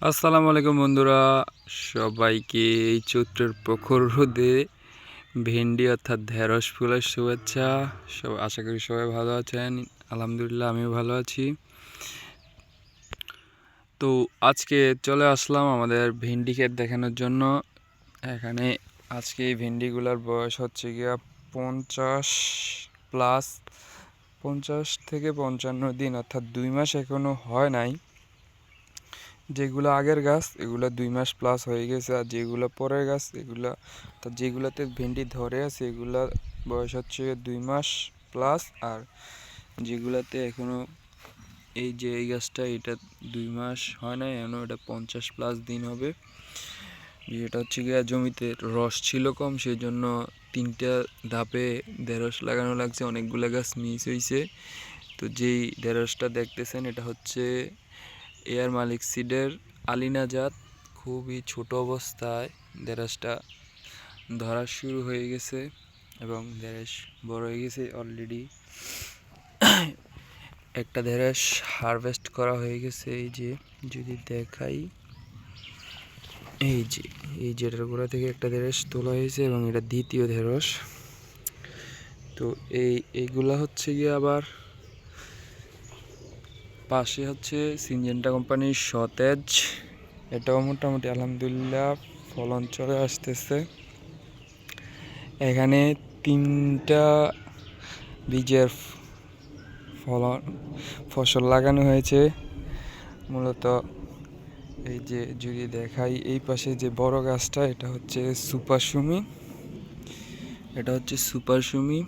আসসালামু আলাইকুম বন্ধুরা, সবাইকে এই চৈত্রের প্রখর রোদে ভেন্ডি অর্থাৎ ঢেঁড়স ফুলের শুভেচ্ছা। সব আশা করি সবাই ভালো আছেন, আলহামদুলিল্লাহ আমিও ভালো আছি। তো আজকে চলে আসলাম আমাদের ভেন্ডি ক্ষেত দেখানোর জন্য। এখানে আজকে এই ভেন্ডিগুলোর বয়স হচ্ছে গিয়া পঞ্চাশ প্লাস পঞ্চাশ থেকে পঞ্চান্ন দিন, অর্থাৎ দুই মাস এখনও হয় নাই। যেগুলো আগের গাছ, এগুলো দুই মাস প্লাস হয়ে গেছে। আর যেগুলো পরের গাছ, এগুলো, তা যেগুলোতে ভেন্ডি ধরে আছে, এগুলো বয়স হচ্ছে দুই মাস প্লাস আর যেগুলাতে এখনও এই যে এই গাছটা, এটা দুই মাস হয় না এখনও এটা পঞ্চাশ প্লাস দিন হবে। যেটা হচ্ছে গিয়ে জমিতে রস ছিল কম সেই জন্য তিনটা ধাপে ঢেঁড়স লাগানো লাগছে। অনেকগুলো গাছ মিস হয়েছে তো যেই ঢেঁড়সটা দেখতেছেন, এটা হচ্ছে এয়ার মালিক সিডের আলিনা জাত খুবই ছোট অবস্থায় দেরাসটা ধরা শুরু হয়ে গেছে এবং দেরাস বড় হয়ে গেছে অলরেডি একটা দেরাস হারভেস্ট করা হয়ে গেছে। এই যে, যদি দেখাই, এই যে, এই যেটার গোড়া থেকে একটা দেরাস তোলা হয়েছে এবং এটা দ্বিতীয় ঢেঁড়স তো এই, এইগুলা হচ্ছে গিয়ে আবার পাশে হচ্ছে সিনজেন্টা কোম্পানির সতেজ। এটাও মোটামুটি আলহামদুলিল্লাহ ফলন চলে আসতেছে। এখানে তিনটা বীজের ফলন, ফসল লাগানো হয়েছে। মূলত এই যে যদি দেখাই, এই পাশে যে বড় গাছটা, এটা হচ্ছে সুপার সুমি এটা হচ্ছে সুপার সুমি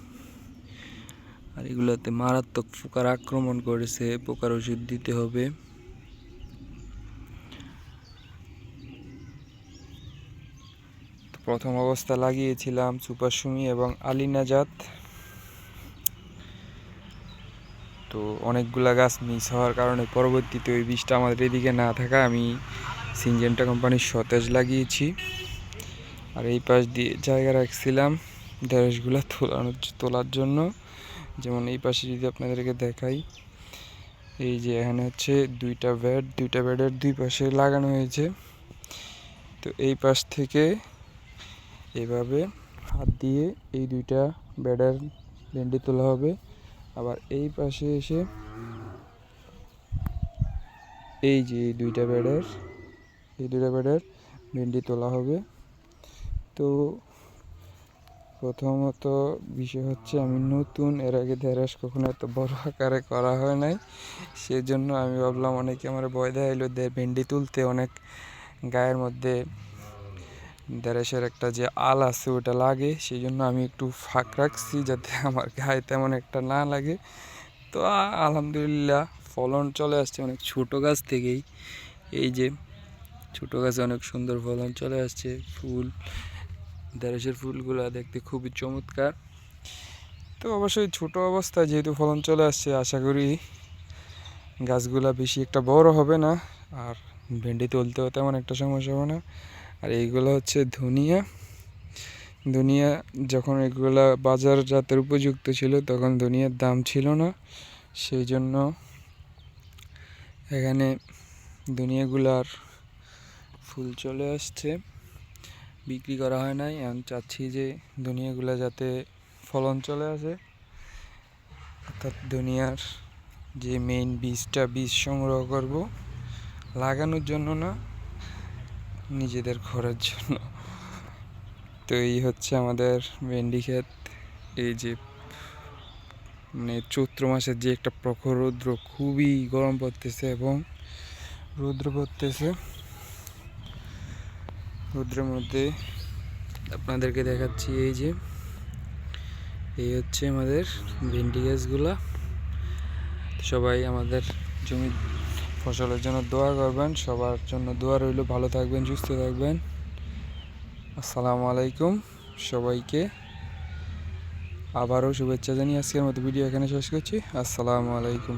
আর এগুলোতে মারাত্মক পোকার আক্রমণ করেছে, পোকার ওষুধ দিতে হবে। প্রথম অবস্থা লাগিয়েছিলাম সুপারসুমি এবং আলিনাজাত। তো অনেকগুলা গাছ মিস হওয়ার কারণে পরবর্তীতে ওই বীজটা আমাদের এদিকে না থাকা আমি সিনজেন্টা কোম্পানির সতেজ লাগিয়েছি। আর এই পাশ দিয়ে জায়গা রাখছিলাম ঢেঁড়সগুলো তোলানোর তোলার জন্য। যেমন এই পাশে যদি আপনাদেরকে দেখাই, এই যে এখানে হচ্ছে দুইটা বেড দুইটা বেডের দুই পাশে লাগানো হয়েছে। তো এই পাশ থেকে এভাবে হাত দিয়ে এই দুইটা বেডের ভেন্ডি তোলা হবে। আবার এই পাশে এসে এই যে এই দুইটা বেডের এই দুইটা বেডের ভেন্ডি তোলা হবে। তো প্রথমত বিষয় হচ্ছে আমি নতুন, এর আগে ঢেঁড়স কখনো এত বড় আকারে করা হয় নাই। সেজন্য আমি ভাবলাম অনেকে আমার ভয় দেখাইলো ভেন্ডি তুলতে অনেক গায়ের মধ্যে ঢেঁড়সের একটা যে আল আছে ওটা লাগে সেই জন্য আমি একটু ফাঁক রাখছি যাতে আমার গায়ে তেমন একটা না লাগে। তো আলহামদুলিল্লাহ ফলন চলে আসছে অনেক ছোট গাছ থেকেই। এই যে ছোট গাছে অনেক সুন্দর ফলন চলে আসছে, ফুল ঢেঁড়সের ফুলগুলো দেখতে খুবই চমৎকার। তো অবশ্যই ছোট অবস্থায় যেহেতু ফলন চলে আসছে, আশা করি গাছগুলা বেশি একটা বড় হবে না। আর ভেন্ডি তুলতেও তেমন একটা সমস্যা হবে না। আর এইগুলো হচ্ছে ধনিয়া। ধনিয়া যখন এগুলা বাজার জাতের উপযুক্ত ছিল, তখন ধনিয়ার দাম ছিল না। সেই জন্য এখানে ধনিয়াগুলার ফুল চলে আসছে। বিক্রি করা হয় নাই। এখন চাচ্ছি যে ধনিয়াগুলো যাতে ফলন চলে আসে। অর্থাৎ ধনিয়ার যে মেইন বীজটা বীজ সংগ্রহ করব, লাগানোর জন্য না, নিজেদের ঘরের জন্য। তো এই হচ্ছে আমাদের ভেন্ডি ক্ষেত। এই যে মানে চৈত্র মাসের যে একটা প্রখর রৌদ্র খুবই গরম পড়তেছে এবং রৌদ্র পড়তেছে। রৌদ্রের মধ্যে আপনাদেরকে দেখাচ্ছি এই যে, এই হচ্ছে আমাদের ভেন্ডি গাছগুলা। সবাই আমাদের জমি ফসলের জন্য দোয়া করবেন, সবার জন্য দোয়া রইল। ভালো থাকবেন, সুস্থ থাকবেন। আসসালামু আলাইকুম সবাইকে। আবারও শুভেচ্ছা জানিয়ে আজকের মতো ভিডিও এখানে শেষ করছি। আসসালামু আলাইকুম।